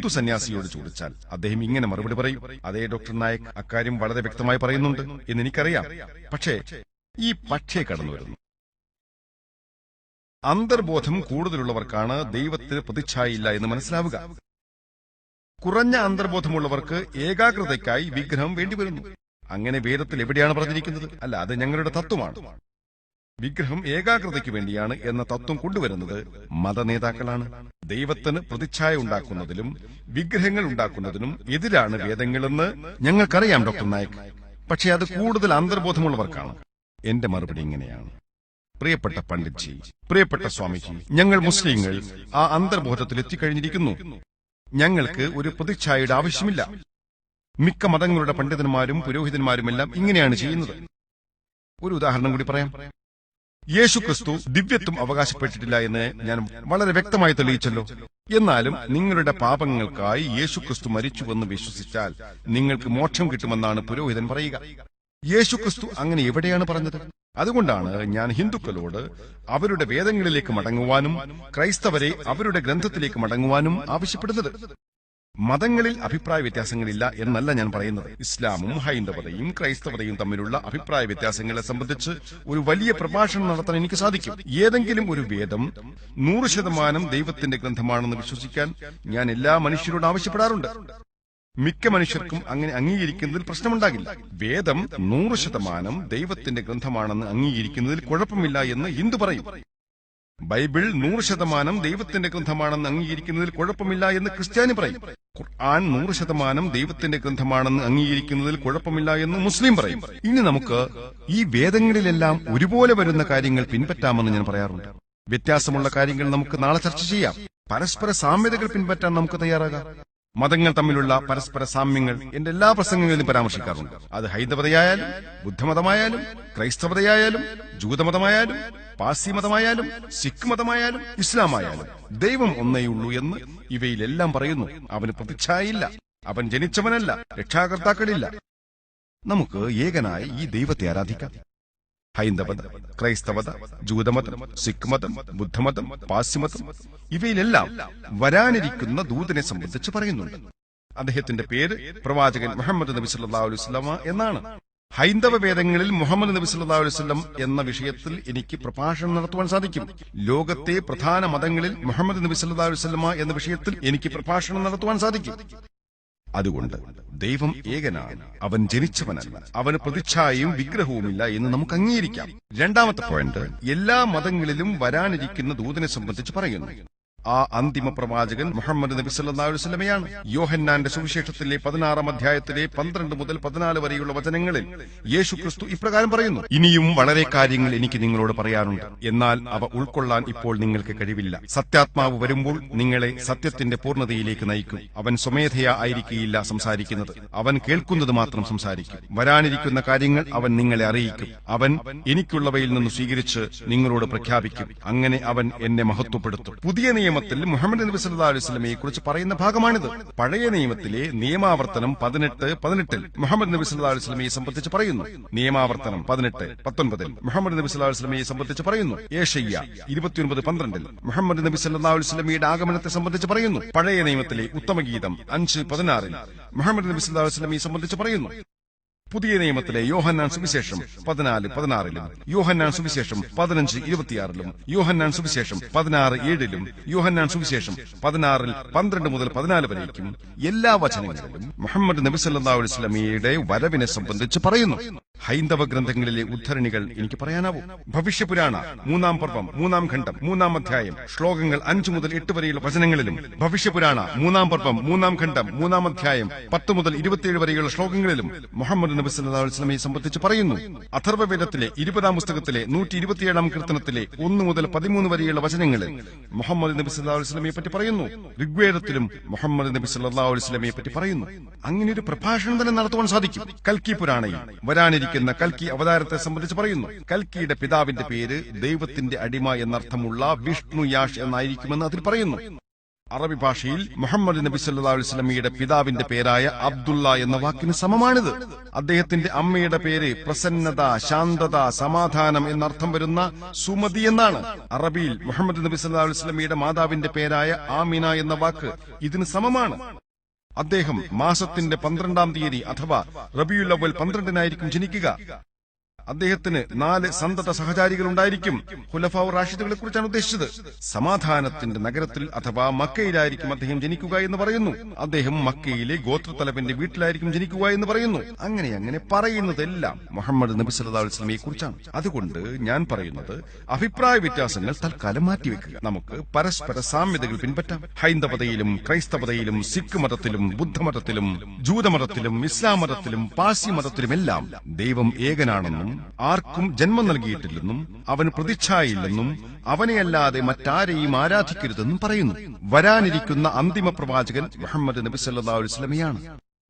ഹിന്ദു സന്യാസിയോട് ചോദിച്ചാൽ അദ്ദേഹം ഇങ്ങനെ മറുപടി പറയും. അതേ ഡോക്ടർ നായക് അക്കാര്യം വളരെ വ്യക്തമായി പറയുന്നുണ്ട് എന്ന് എനിക്കറിയാം. പക്ഷേ ഈ പക്ഷേ കടന്നു വരുന്നു. അന്തർബോധം കൂടുതലുള്ളവർക്കാണ് ദൈവത്തിന് പ്രതിച്ഛായില്ല എന്ന് മനസ്സിലാവുക. കുറഞ്ഞ അന്തർബോധമുള്ളവർക്ക് ഏകാഗ്രതയ്ക്കായി വിഗ്രഹം വേണ്ടിവരുന്നു അങ്ങനെ വേദത്തിൽ എവിടെയാണ് പറഞ്ഞിരിക്കുന്നത്? അല്ല അത് ഞങ്ങളുടെ തത്വമാണ്. വിഗ്രഹം ഏകാഗ്രതയ്ക്ക് വേണ്ടിയാണ് എന്ന തത്വം കൊണ്ടുവരുന്നത് മതനേതാക്കളാണ് ദൈവത്തിന് പ്രതിച്ഛായ ഉണ്ടാക്കുന്നതിലും വിഗ്രഹങ്ങൾ ഉണ്ടാക്കുന്നതിനും എതിരാണ് വേദങ്ങളെന്ന് ഞങ്ങൾക്കറിയാം ഡോക്ടർ നായക്. പക്ഷേ അത് കൂടുതൽ അന്തർബോധമുള്ളവർക്കാണ്. എന്റെ മറുപടി ഇങ്ങനെയാണ്. പ്രിയപ്പെട്ട പണ്ഡിറ്റ്ജി പ്രിയപ്പെട്ട സ്വാമിജി ഞങ്ങൾ മുസ്ലിങ്ങൾ ആ അന്തർബോധത്തിൽ എത്തിക്കഴിഞ്ഞിരിക്കുന്നു ഞങ്ങൾക്ക് ഒരു പ്രതിച്ഛായയുടെ ആവശ്യമില്ല. മിക്ക മതങ്ങളുടെ പണ്ഡിതന്മാരും പുരോഹിതന്മാരുമെല്ലാം ഇങ്ങനെയാണ് ചെയ്യുന്നത്. ഒരു ഉദാഹരണം കൂടി പറയാം. യേശു ക്രിസ്തു ദിവ്യത്വം അവകാശപ്പെട്ടിട്ടില്ല എന്ന് ഞാൻ വളരെ വ്യക്തമായി തെളിയിച്ചല്ലോ. എന്നാലും നിങ്ങളുടെ പാപങ്ങൾക്കായി യേശു ക്രിസ്തു മരിച്ചുവെന്ന് വിശ്വസിച്ചാൽ നിങ്ങൾക്ക് മോക്ഷം കിട്ടുമെന്നാണ് പുരോഹിതൻ പറയുക. യേശു ക്രിസ്തു അങ്ങനെ എവിടെയാണ് പറഞ്ഞത്? അതുകൊണ്ടാണ് ഞാൻ ഹിന്ദുക്കളോട് അവരുടെ വേദങ്ങളിലേക്ക് മടങ്ങുവാനും ക്രൈസ്തവരെ അവരുടെ ഗ്രന്ഥത്തിലേക്ക് മടങ്ങുവാനും ആവശ്യപ്പെടുന്നത്. മതങ്ങളിൽ അഭിപ്രായ വ്യത്യാസങ്ങളില്ല എന്നല്ല ഞാൻ പറയുന്നത്. ഇസ്ലാമും ഹൈന്ദവതയും ക്രൈസ്തവതയും തമ്മിലുള്ള അഭിപ്രായ വ്യത്യാസങ്ങളെ സംബന്ധിച്ച് ഒരു വലിയ പ്രഭാഷണം നടത്താൻ എനിക്ക് സാധിക്കും. ഏതെങ്കിലും ഒരു വേദം നൂറ് ശതമാനം ദൈവത്തിന്റെ ഗ്രന്ഥമാണെന്ന് വിശ്വസിക്കാൻ ഞാൻ എല്ലാ മനുഷ്യരോട് ആവശ്യപ്പെടാറുണ്ട്. മിക്ക മനുഷ്യർക്കും അങ്ങനെ അംഗീകരിക്കുന്നതിൽ പ്രശ്നമുണ്ടാകില്ല. വേദം നൂറ് ശതമാനം ദൈവത്തിന്റെ ഗ്രന്ഥമാണെന്ന് അംഗീകരിക്കുന്നതിൽ കുഴപ്പമില്ല എന്ന് ഹിന്ദു പറയും. ബൈബിൾ നൂറ് ശതമാനം ദൈവത്തിന്റെ ഗ്രന്ഥമാണെന്ന് അംഗീകരിക്കുന്നതിൽ കുഴപ്പമില്ല എന്ന് ക്രിസ്ത്യാനി പറയും. ഖുർആൻ നൂറ് ശതമാനം ദൈവത്തിന്റെ ഗ്രന്ഥമാണെന്ന് അംഗീകരിക്കുന്നതിൽ കുഴപ്പമില്ല എന്ന് മുസ്ലിം പറയും. ഇനി നമുക്ക് ഈ വേദങ്ങളിലെല്ലാം ഒരുപോലെ വരുന്ന കാര്യങ്ങൾ പിൻപറ്റാമെന്ന് ഞാൻ പറയാറുണ്ട്. വ്യത്യാസമുള്ള കാര്യങ്ങൾ നമുക്ക് നാളെ ചർച്ച ചെയ്യാം. പരസ്പര സാമ്യതകൾ പിൻപറ്റാൻ നമുക്ക് തയ്യാറാകാം. മതങ്ങൾ തമ്മിലുള്ള പരസ്പര സാമ്യങ്ങൾ എന്റെ എല്ലാ പ്രസംഗങ്ങളിലും പരാമർശിക്കാറുണ്ട്. അത് ഹൈന്ദവതയായാലും ബുദ്ധമതമായാലും ക്രൈസ്തവതയായാലും ജൂതമതമായാലും പാർസി മതമായാലും സിഖ് മതമായാലും ഇസ്ലാമായാലും ദൈവം ഒന്നേയുള്ളൂ എന്ന് ഇവയിലെല്ലാം പറയുന്നു. അവന് പ്രതിച്ഛായില്ല അവൻ ജനിച്ചവനല്ല. രക്ഷാകർത്താക്കളില്ല. നമുക്ക് ഏകനായ ഈ ദൈവത്തെ ആരാധിക്കാം. ഹൈന്ദവത ക്രൈസ്തവത ജൂതമതം സിഖ് മതം ബുദ്ധമതം പാശ്യമതം ഇവയിലെല്ലാം വരാനിരിക്കുന്ന ദൂതനെ സംബന്ധിച്ച് പറയുന്നുണ്ട്. അദ്ദേഹത്തിന്റെ പേര് പ്രവാചകൻ മുഹമ്മദ് നബി സല്ലല്ലാഹു അലൈഹി വസല്ലമ എന്നാണ്. ഹൈന്ദവ വേദങ്ങളിൽ മുഹമ്മദ് നബി സല്ലാ അലൈഹി വസല്ലം എന്ന വിഷയത്തിൽ എനിക്ക് പ്രഭാഷണം നടത്തുവാൻ സാധിക്കും. ലോകത്തെ പ്രധാന മതങ്ങളിൽ മുഹമ്മദ് നബി സല്ലാ അലൈഹി വസല്ലമ എന്ന വിഷയത്തിൽ എനിക്ക് പ്രഭാഷണം നടത്തുവാൻ സാധിക്കും. അതുകൊണ്ട് ദൈവം ഏകനാണ്. അവൻ ജനിച്ചവനല്ല. അവന് പ്രതിച്ഛായയും വിഗ്രഹവുമില്ല എന്ന് നമുക്ക് അംഗീകരിക്കാം. രണ്ടാമത്തെ പോയിന്റ് എല്ലാ മതങ്ങളിലും വരാനിരിക്കുന്ന ദൂതനെ സംബന്ധിച്ച് പറയുന്നു. ആ അന്തിമ പ്രവാചകൻ മുഹമ്മദ് നബി സല്ലാസ്ലമയാണ് യോഹന്നാന്റെ സുവിശേഷത്തിലെ പതിനാറാം അധ്യായത്തിലെ പന്ത്രണ്ട് മുതൽ പതിനാല് വരെയുള്ള വചനങ്ങളിൽ യേശു ക്രിസ്തു ഇപ്രകാരം പറയുന്നു ഇനിയും വളരെ കാര്യങ്ങൾ എനിക്ക് നിങ്ങളോട് പറയാനുണ്ട്. എന്നാൽ അവ ഉൾക്കൊള്ളാൻ ഇപ്പോൾ നിങ്ങൾക്ക് കഴിവില്ല. സത്യാത്മാവ് വരുമ്പോൾ നിങ്ങളെ സത്യത്തിന്റെ പൂർണതയിലേക്ക് നയിക്കും. അവൻ സ്വമേധയാ ആയിരിക്കില്ല സംസാരിക്കുന്നത്. അവൻ കേൾക്കുന്നത് മാത്രം സംസാരിക്കും. വരാനിരിക്കുന്ന കാര്യങ്ങൾ അവൻ നിങ്ങളെ അറിയിക്കും. അവൻ എനിക്കുള്ളവയിൽ നിന്ന് സ്വീകരിച്ച് നിങ്ങളോട് പ്രഖ്യാപിക്കും. അങ്ങനെ അവൻ എന്നെ മഹത്വപ്പെടുത്തും. പുതിയ നിയമത്തിൽ മുഹമ്മദ് നബി സല്ലല്ലാഹു അലൈഹി സ്വലമയെ കുറിച്ച് പറയുന്ന ഭാഗമാണിത്. പഴയ നിയമത്തിലെ നിയമാവർത്തനം പതിനെട്ട് പതിനെട്ടിൽ മുഹമ്മദ് നബി സല്ലല്ലാഹു അലൈഹി വസല്ലമയെ സംബന്ധിച്ച് പറയുന്നു. നിയമാവർത്തനം പതിനെട്ട് പത്തൊൻപതിൽ മുഹമ്മദ് നബി സല്ലല്ലാഹു അലൈഹി വസല്ലമയെ സംബന്ധിച്ച് പറയുന്നു. ഏഷ്യ ഇരുപത്തിയൊൻപത് പന്ത്രണ്ടിൽ മുഹമ്മദ് നബി സല്ലല്ലാഹു അലൈഹി വസല്ലമയുടെ ആഗമനത്തെ സംബന്ധിച്ച് പറയുന്നു. പഴയ നിയമത്തിലെ ഉത്തമഗീതം അഞ്ച് പതിനാറിൽ മുഹമ്മദ് നബി സല്ലല്ലാഹു അലൈഹി വസല്ലമയെ സംബന്ധിച്ച് പറയുന്നു. പുതിയ നിയമത്തിലെ യോഹന്നാൻ സുവിശേഷം പതിനാല് പതിനാറിലും യോഹന്നാൻ സുവിശേഷം പതിനഞ്ച് ഇരുപത്തിയാറിലും യോഹന്നാൻ സുവിശേഷം പതിനാറ് ഏഴിലും യോഹന്നാൻ സുവിശേഷം പതിനാറിൽ പന്ത്രണ്ട് മുതൽ പതിനാല് വരേക്കും എല്ലാ വചനങ്ങളിലും മുഹമ്മദ് നബി വസല്ലമയുടെ വരവിനെ സംബന്ധിച്ച് പറയുന്നു. ഹൈന്ദവ ഗ്രന്ഥങ്ങളിലെ ഉദ്ധരണികൾ എനിക്ക് പറയാനാവൂ. ഭവിഷ്യപുരാണ മൂന്നാം പർവം മൂന്നാം ഖണ്ഡം മൂന്നാം അധ്യായം ശ്ലോകങ്ങൾ അഞ്ചു മുതൽ എട്ട് വരെയുള്ള വചനങ്ങളിലും ഭവിഷ്യപുരാണ മൂന്നാം പർവം മൂന്നാം ഖണ്ഡം മൂന്നാം അധ്യായം പത്ത് മുതൽ ഇരുപത്തിയേഴ് വരെയുള്ള ശ്ലോകങ്ങളിലും മുഹമ്മദ് നബി വസല്ലമയെ സംബന്ധിച്ച് പറയുന്നു. അഥർവവേദത്തിലെ ഇരുപതാം പുസ്തകത്തിലെ നൂറ്റി ഇരുപത്തിയേഴാം കീർത്തനത്തിലെ ഒന്ന് മുതൽ പതിമൂന്ന് വരെയുള്ള വചനങ്ങളിൽ മുഹമ്മദ് നബി വസല്ലമയെ പറ്റി പറയുന്നു. ഋഗ്വേദത്തിലും മുഹമ്മദ് നബി സല്ലല്ലാഹു അലൈഹി വസല്ലമയെ പറ്റി പറയുന്നു. അങ്ങനെ ഒരു പ്രഭാഷണം തന്നെ നടത്തുവാൻ സാധിക്കും. കൽക്കി പുരാണയിൽ വരാനിരിക്കുന്ന കൽക്കി അവതാരത്തെ സംബന്ധിച്ച് പറയുന്നു. കൽക്കിയുടെ പിതാവിന്റെ പേര് ദൈവത്തിന്റെ അടിമ എന്നർത്ഥമുള്ള വിഷ്ണു യാഷ് എന്നായിരിക്കുമെന്ന് അതിൽ പറയുന്നു. അറബി ഭാഷയിൽ മുഹമ്മദ് നബി സല്ലല്ലാഹു അലൈഹി വസല്ലമയുടെ പിതാവിന്റെ പേരായ അബ്ദുള്ള എന്ന വാക്കിന് സമമാണിത്. അദ്ദേഹത്തിന്റെ അമ്മയുടെ പേര് പ്രസന്നത ശാന്തത സമാധാനം എന്നർത്ഥം വരുന്ന സുമതി എന്നാണ്. അറബിയിൽ മുഹമ്മദ് നബി സല്ലാ അലൈഹി വസല്ലമയുടെ മാതാവിന്റെ പേരായ ആമിന എന്ന വാക്ക് ഇതിന് സമമാണ്. അദ്ദേഹം മാസത്തിന്റെ പന്ത്രണ്ടാം തീയതി അഥവാ അവൽ പന്ത്രണ്ടിനായിരിക്കും ജനിക്കുക. അദ്ദേഹത്തിന് നാല് സന്തത സഹചാരികൾ ഉണ്ടായിരിക്കും ഹുലഫാവ് റാഷിദുകളെ കുറിച്ചാണ് ഉദ്ദേശിച്ചത്. സമാധാനത്തിന്റെ നഗരത്തിൽ അഥവാ മക്കയിലായിരിക്കും അദ്ദേഹം ജനിക്കുക എന്ന് പറയുന്നു. അദ്ദേഹം മക്കയിലെ ഗോത്രത്തലവന്റെ വീട്ടിലായിരിക്കും ജനിക്കുക എന്ന് പറയുന്നു. അങ്ങനെ അങ്ങനെ പറയുന്നതെല്ലാം മുഹമ്മദ് നബി വസല്ലമയെ കുറിച്ചാണ്. അതുകൊണ്ട് ഞാൻ പറയുന്നത് അഭിപ്രായ വ്യത്യാസങ്ങൾ തൽക്കാലം മാറ്റിവെക്കുക. നമുക്ക് പരസ്പര സാമ്യതകൾ പിൻപറ്റാം. ഹൈന്ദവതയിലും ക്രൈസ്തവതയിലും സിഖ് മതത്തിലും ബുദ്ധമതത്തിലും ജൂതമതത്തിലും ഇസ്ലാം മതത്തിലും പാഴ്സി മതത്തിലുമെല്ലാം ദൈവം ഏകനാണെന്നും ആർക്കും ജന്മം നൽകിയിട്ടില്ലെന്നും അവന് പ്രതിച്ഛായില്ലെന്നും അവനെയല്ലാതെ മറ്റാരെയും ആരാധിക്കരുതെന്നും പറയുന്നു. വരാനിരിക്കുന്ന അന്തിമ പ്രവാചകൻ മുഹമ്മദ് നബി വസല്ലമയാണ്.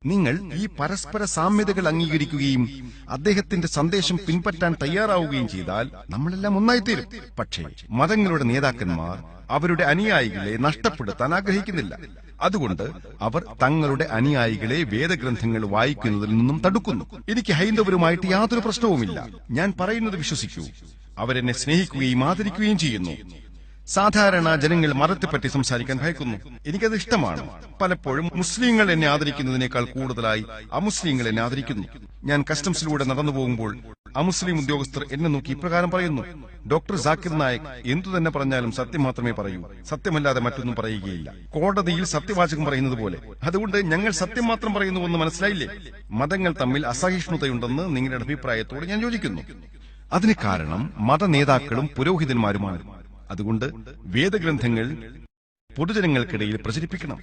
നിങ്ങൾ ഈ പരസ്പര സാമ്യതകൾ അംഗീകരിക്കുകയും അദ്ദേഹത്തിന്റെ സന്ദേശം പിൻപറ്റാൻ തയ്യാറാവുകയും ചെയ്താൽ നമ്മളെല്ലാം ഒന്നായിത്തീരും. പക്ഷേ മതങ്ങളുടെ നേതാക്കന്മാർ അവരുടെ അനുയായികളെ നഷ്ടപ്പെടുത്താൻ ആഗ്രഹിക്കുന്നില്ല. അതുകൊണ്ട് അവർ തങ്ങളുടെ അനുയായികളെ വേദഗ്രന്ഥങ്ങൾ വായിക്കുന്നതിൽ നിന്നും തടുക്കുന്നു. എനിക്ക് ഹൈന്ദവരുമായിട്ട് യാതൊരു പ്രശ്നവുമില്ല. ഞാൻ പറയുന്നത് വിശ്വസിക്കൂ. അവരെന്നെ സ്നേഹിക്കുകയും ആദരിക്കുകയും ചെയ്യുന്നു. സാധാരണ ജനങ്ങൾ മതത്തെപ്പറ്റി സംസാരിക്കാൻ ഭയക്കുന്നു. എനിക്കത് ഇഷ്ടമാണ്. പലപ്പോഴും മുസ്ലിങ്ങൾ എന്നെ ആദരിക്കുന്നതിനേക്കാൾ കൂടുതലായി അമുസ്ലിങ്ങൾ എന്നെ ആദരിക്കുന്നു. ഞാൻ കസ്റ്റംസിലൂടെ നടന്നു പോകുമ്പോൾ അമുസ്ലിം ഉദ്യോഗസ്ഥർ എന്നെ നോക്കി ഇപ്രകാരം പറയുന്നു. ഡോക്ടർ ജാക്കിർ നായക് എന്തു തന്നെ പറഞ്ഞാലും സത്യം മാത്രമേ പറയൂ. സത്യമല്ലാതെ മറ്റൊന്നും പറയുകയില്ല. കോടതിയിൽ സത്യവാചകം പറയുന്നത് പോലെ. അതുകൊണ്ട് ഞങ്ങൾ സത്യം മാത്രം പറയുന്നുവെന്ന് മനസ്സിലായില്ലേ? മതങ്ങൾ തമ്മിൽ അസഹിഷ്ണുതയുണ്ടെന്ന് നിങ്ങളുടെ അഭിപ്രായത്തോട് ഞാൻ യോജിക്കുന്നു. അതിന് കാരണം മതനേതാക്കളും പുരോഹിതന്മാരുമാണ്. അതുകൊണ്ട് വേദഗ്രന്ഥങ്ങൾ പൊതുജനങ്ങൾക്കിടയിൽ പ്രചരിപ്പിക്കണം.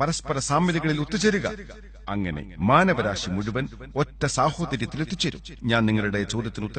പരസ്പര സാമ്യതകളിൽ ഒത്തുചേരുക. അങ്ങനെ മാനവരാശി മുഴുവൻ ഒറ്റ സാഹോദര്യത്തിൽ എത്തിച്ചേരും ഞാൻ നിങ്ങളുടെ ചോദ്യത്തിന്